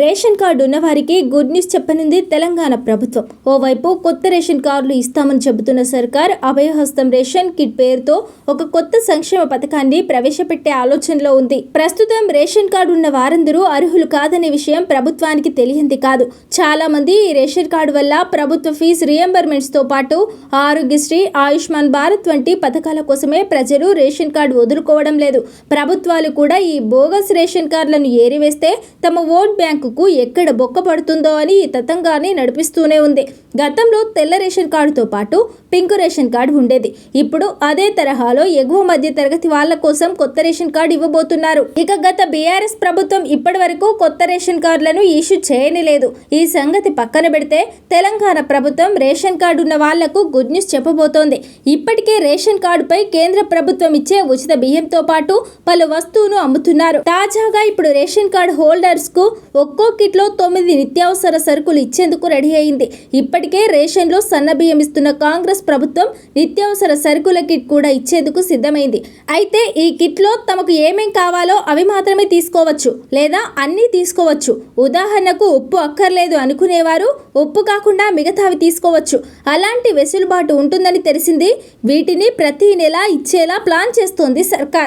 Ration card ఉన్నవారికి good news చెప్పనుంది తెలంగాణ ప్రభుత్వం. ఓవైపు కొత్త రేషన్ కార్డులు ఇస్తామని చెబుతున్న సర్కార్ అభయహస్తం రేషన్ కిట్ పేరుతో ఒక కొత్త సంక్షేమ పథకాన్ని ప్రవేశపెట్టే ఆలోచనలో ఉంది. ప్రస్తుతం రేషన్ కార్డు ఉన్న వారందరూ అర్హులు కాదనే విషయం ప్రభుత్వానికి తెలియంది కాదు. చాలా మంది ఈ రేషన్ కార్డు వల్ల ప్రభుత్వ ఫీజు రియంబర్మెంట్స్తో పాటు ఆరోగ్యశ్రీ ఆయుష్మాన్ భారత్ వంటి పథకాల కోసమే ప్రజలు రేషన్ కార్డు వదులుకోవడం లేదు. ప్రభుత్వాలు కూడా ఈ బోగస్ రేషన్ కార్డులను ఏరివేస్తే తమ ఓట్ బ్యాంకుకు ఎక్కడ బొక్క పడుతుందో అని ఈ తతంగాన్ని నడిపిస్తూనే ఉంది. గతంలో తెల్ల రేషన్ కార్డుతో పాటు పింక్ రేషన్ కార్డు ఉండేది. ఇప్పుడు అదే తరహాలో ఎగువ మధ్య తరగతి వాళ్ళ కోసం కొత్త రేషన్ కార్డు ఇవ్వబోతున్నారు. ఇక గత బీఆర్ఎస్ ప్రభుత్వం ఇప్పటి వరకు కొత్త రేషన్ కార్డులను ఇష్యూ చేయని లేదు ఈ సంగతి పక్కన పెడితే తెలంగాణ ప్రభుత్వం రేషన్ కార్డు ఉన్న వాళ్ళకు గుడ్ న్యూస్ చెప్పబోతోంది. ఇప్పటికే రేషన్ కార్డుపై కేంద్ర ప్రభుత్వం ఇచ్చే ఉచిత బియ్యంతో పాటు పలు వస్తువును అమ్ముతున్నారు. తాజాగా ఇప్పుడు రేషన్ కార్డు హోల్డర్స్కు ఒక్కో కిట్లో తొమ్మిది నిత్యావసర సరుకులు ఇచ్చేందుకు రెడీ అయింది. ఇప్పటికే రేషన్లో సన్నబియ్యం సన్న బియ్యం ఇస్తున్న కాంగ్రెస్ ప్రభుత్వం నిత్యావసర సరుకుల కిట్ కూడా ఇచ్చేందుకు సిద్ధమైంది. అయితే ఈ కిట్లో తమకు ఏమేం కావాలో అవి మాత్రమే తీసుకోవచ్చు లేదా అన్నీ తీసుకోవచ్చు. ఉదాహరణకు ఉప్పు అక్కర్లేదు అనుకునేవారు ఉప్పు కాకుండా మిగతావి తీసుకోవచ్చు. అలాంటి వెసులుబాటు ఉంటుందని తెలిసింది. వీటిని ప్రతి నెల ఇచ్చేలా ప్లాన్ చేస్తోంది సర్కార్.